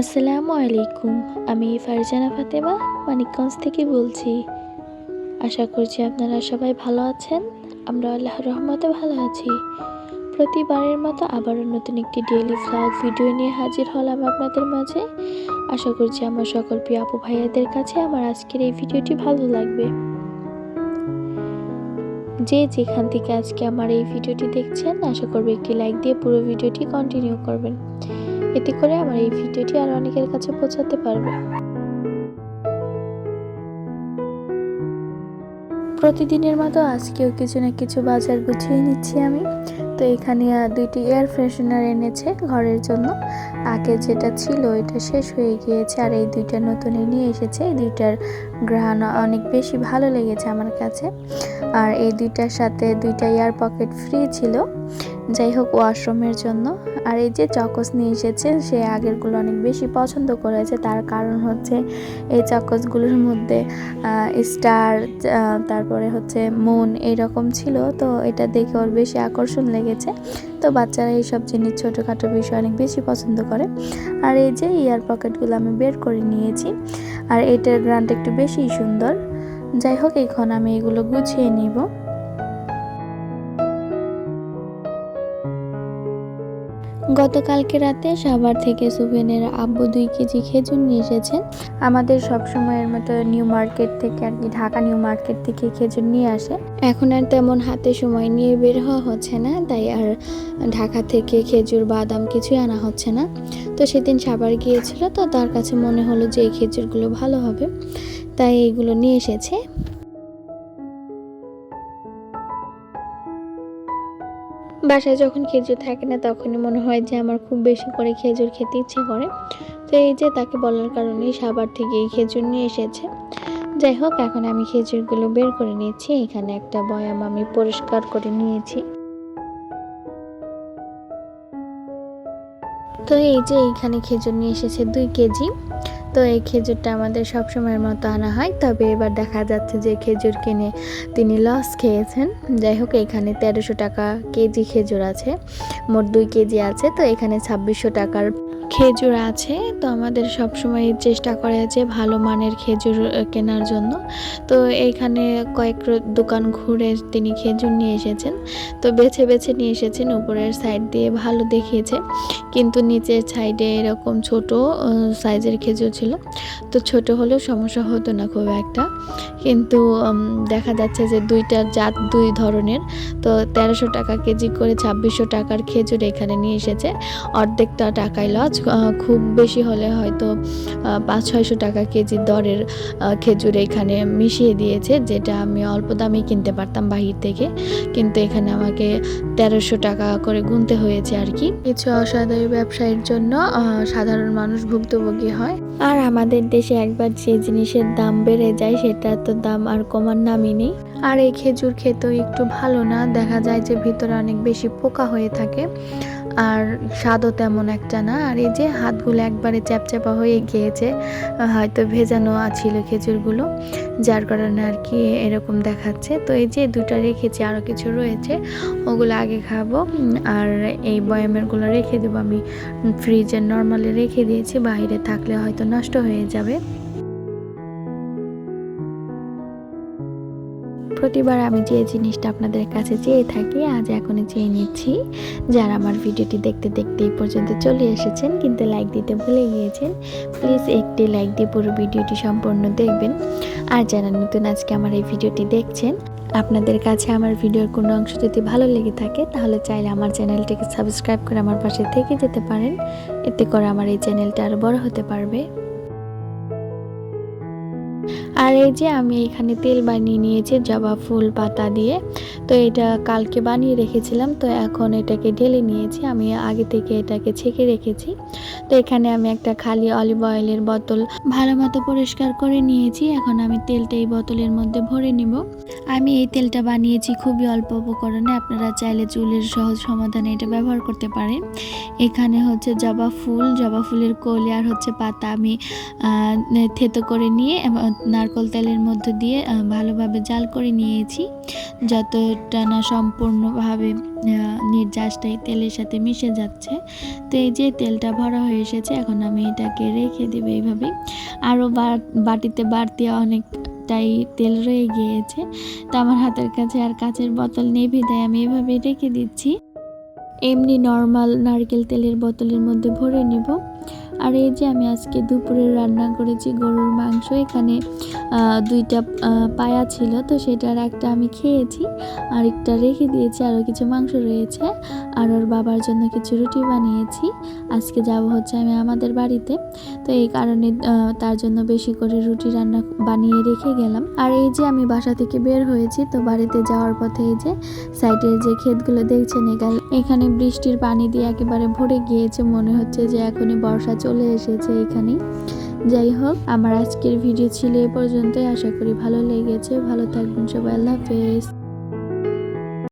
আসসালামু আলাইকুম, আমি ফারজানা ফাতেমা, মানিকগঞ্জ থেকে বলছি। আশা করছি আপনারা সবাই ভালো আছেন, আমরা আল্লাহ রহমতে ভালো আছি। প্রতিবারের মতো আবারও নতুন একটি ডেইলি ফ্লগ ভিডিও নিয়ে হাজির হলাম আপনাদের মাঝে। আশা করছি আমার সকল প্রিয় আপু ভাইয়াদের কাছে আমার আজকের এই ভিডিওটি ভালো লাগবে। যে যেখান থেকে আজকে আমার এই ভিডিওটি দেখছেন, আশা করব একটি লাইক দিয়ে পুরো ভিডিওটি কন্টিনিউ করবেন। এতে করে আমার এই ভিডিওটি আর অনেকের কাছে পৌঁছাতে পারবে। প্রতিদিনের মতো আজকেও কিছু না কিছু বাজার গুছিয়ে নিচ্ছি আমি। তো এখানে দুইটি এয়ার ফ্রেশনার এনেছে ঘরের জন্য। আগে যেটা ছিল এটা শেষ হয়ে গিয়েছে আর এই দুইটা নতুন নিয়ে এসেছে। এই দুইটার গ্রহণ অনেক বেশি ভালো লেগেছে আমার কাছে। আর এই দুইটার সাথে দুইটা এয়ার পকেট ফ্রি ছিল। যাই হোক ওয়াশরুমের জন্য আর এই যে চকস নিয়ে এসেছে সে আগেরগুলো অনেক বেশি পছন্দ করেছে। তার কারণ হচ্ছে এই চকসগুলোর মধ্যে স্টার তারপরে হচ্ছে মুন এইরকম ছিল। তো এটা দেখে ওর বেশি আকর্ষণ লেগেছে। তো বাচ্চারা এইসব জিনিস ছোটোখাটো বিষয় অনেক বেশি পছন্দ করে। আর এই যে ইয়ার পকেটগুলো আমি বের করে নিয়েছি। আর এটার গ্রান্ট একটু বেশি সুন্দর। যাই হোক, এখন আমি এগুলো গুছিয়ে নিব। গতকালকে রাতে সাভার থেকে সুভেনের আব্বু দুই কেজি খেজুর নিয়ে এসেছেন। আমাদের সব সময়ের মতো নিউ মার্কেট থেকে আর কি, ঢাকা নিউ মার্কেট থেকে খেজুর নিয়ে আসে। এখন আর তেমন হাতে সময় নিয়ে বের হওয়া হচ্ছে না, তাই আর ঢাকা থেকে খেজুর, বাদাম কিছুই আনা হচ্ছে না। তো সেদিন সাভার গিয়েছিল, তো তার কাছে মনে হলো যে এই খেজুরগুলো ভালো হবে। তাই এইগুলো নিয়ে এসেছে। বাসায় যখন খেজুর থাকে না তখনই মনে হয় যে আমার খুব বেশি করে খেজুর খেতে ইচ্ছে করে। তো এই যে তাকে বলার কারণেই সাবার থেকে এই খেজুর নিয়ে এসেছে। যাই হোক, এখন আমি খেজুরগুলো বের করে নিয়েছি। এখানে একটা বয়াম আমি পরিষ্কার করে নিয়েছি। তো এই যে এইখানে খেজুর নিয়ে এসেছে দুই কেজি। তো এই খেজুরটা আমাদের সব সময়ের মতো আনা হয়। তবে এবার দেখা যাচ্ছে যে খেজুর কিনে তিনি লস খেয়েছেন। যাই হোক, এখানে তেরোশো টাকা কেজি খেজুর আছে। মোট দুই কেজি আছে, তো এখানে ছাব্বিশশো টাকার খেজুর আছে। তো আমাদের সব সময় চেষ্টা করে যে ভালো মানের খেজুর কেনার জন্য। তো এইখানে কয়েক দোকান ঘুরে তিনি খেজুর নিয়ে এসেছেন। তো বেছে বেছে নিয়ে এসেছেন, উপরের সাইড দিয়ে ভালো দেখিয়েছে। কিন্তু নিচের সাইডে এরকম ছোট সাইজের খেজুর ছিল। তো ছোট হলেও সমস্যা হতো না খুব একটা। কিন্তু দেখা যাচ্ছে যে দুইটার জাত দুই ধরনের। তো তেরোশো টাকা কেজি করে ছাব্বিশশো টাকার খেজুর এখানে নিয়ে এসেছে। অর্ধেকটা টাকায় লজ খুব বেশি হলে হয়তো পাঁচ ছয়শো টাকা কেজি দরের খেজুর এখানে মিশিয়ে দিয়েছে, যেটা আমি অল্প দামে কিনতে পারতাম বাহির থেকে। কিন্তু এখানে আমাকে তেরোশো টাকা করে গুনতে হয়েছে আর কি। কিছু অসাধারণ ব্যবসায়ীর জন্য সাধারণ মানুষ ভুক্তভোগী হয়। আর আমাদের দেশে একবার যে জিনিসের দাম বেড়ে যায় সেটা তো দাম আর কমার নামই নেই। আর এই খেজুর খেতেও একটু ভালো না। দেখা যায় যে ভিতরে অনেক বেশি পোকা হয়ে থাকে। আর স্বাদও তেমন একটা না। আর এই যে হাতগুলো একবারে চ্যাপচ্যাপা হয়ে গিয়েছে, হয়তো ভেজানো ছিল খেজুরগুলো, যার কারণে আর কি এরকম দেখাচ্ছে। তো এই যে দুটা রেখেছি আরও কিছু রয়েছে, ওগুলো আগে খাব। আর এই বয়ামেরগুলো রেখে দেবো আমি। ফ্রিজে নর্মালি রেখে দিয়েছি, বাইরে থাকলে হয়তো নষ্ট হয়ে যাবে। প্রতিবার আমি যে জিনিসটা আপনাদের কাছে চেয়ে থাকি, আজ এখনই চেয়ে নিচ্ছি। যারা আমার ভিডিওটি দেখতে দেখতে এই পর্যন্ত চলে এসেছেন, কিন্তু লাইক দিতে ভুলে গিয়েছেন প্লিজ একটি লাইক দিয়ে পুরো ভিডিওটি সম্পূর্ণ দেখবেন। আর যারা নতুন আজকে আমার এই ভিডিওটি দেখছেন, আপনাদের কাছে আমার ভিডিওর কোনো অংশ যদি ভালো লেগে থাকে, তাহলে চাইলে আমার চ্যানেলটিকে সাবস্ক্রাইব করে আমার পাশে থেকে যেতে পারেন। এতে করে আমার এই চ্যানেলটা আরও বড় হতে পারবে। আর এই যে আমি এখানে তেল বানিয়ে নিয়েছি জবা ফুল পাতা দিয়ে, তো এটা কালকে বানিয়ে রেখেছিলাম, তো এখন এটাকে ঢেলে নিয়েছি, আমি আগে থেকে এটাকে ছেঁকে রেখেছি। তো এখানে আমি একটা খালি অলিভ অয়েলের বোতল ভালো মতো পরিষ্কার করে নিয়েছি, এখন আমি তেলটা এই বোতলের মধ্যে ভরে নিব। আমি এই তেলটা বানিয়েছি খুবই অল্প উপকরণে, আপনারা চাইলে চুলের সহজ সমাধানে এটা ব্যবহার করতে পারেন। এখানে হচ্ছে জবা ফুল, জবা ফুলের কলি আর হচ্ছে পাতা আমি থেতো করে নিয়ে নারকল তেলের মধ্য দিয়ে ভালোভাবে জাল করে নিয়েছি। যতটা না সম্পূর্ণভাবে নির্যাসটা এই তেলের সাথে মিশে যাচ্ছে। তো এই যে তেলটা ভরা হয়ে এসেছে, এখন আমি এটাকে রেখে দেবো এইভাবে। আরও বাটিতে বাড়তি অনেকটাই তেল রয়ে গিয়েছে। তো আমার হাতের কাছে আর কাচের বোতল নেই, বিদায় আমি এভাবে রেখে দিচ্ছি। এমনি নর্মাল নারকেল তেলের বোতলের মধ্যে ভরে নেব। আর এই যে আমি আজকে দুপুরে রান্না করেছি গরুর মাংস এখানে দুইটা পায়া ছিল, তো সেটার একটা আমি খেয়েছি, আরেকটা রেখে দিয়েছি, আরও কিছু মাংস রয়েছে, আর ওর বাবার জন্য কিছু রুটি বানিয়েছি, আজকে যাব হচ্ছে আমি আমাদের বাড়িতে, তো এই কারণে তার জন্য বেশি করে রুটি রান্না বানিয়ে রেখে গেলাম, আর এই যে আমি বাসা থেকে বের হয়েছি, তো বাড়িতে যাওয়ার পথে এই যে সাইডের যে ক্ষেতগুলো দেখছেন এখানে এখানে বৃষ্টির পানি দিয়ে একেবারে ভরে গিয়েছে, মনে হচ্ছে যে এখনই বর্ষা চলে এসেছে এখানে যাই হোক, আমার আজকের ভিডিও ছিল এ পর্যন্তই। আশা করি ভালো লেগেছে। ভালো থাকবেন সবাই। আল্লাহ হাফেজ।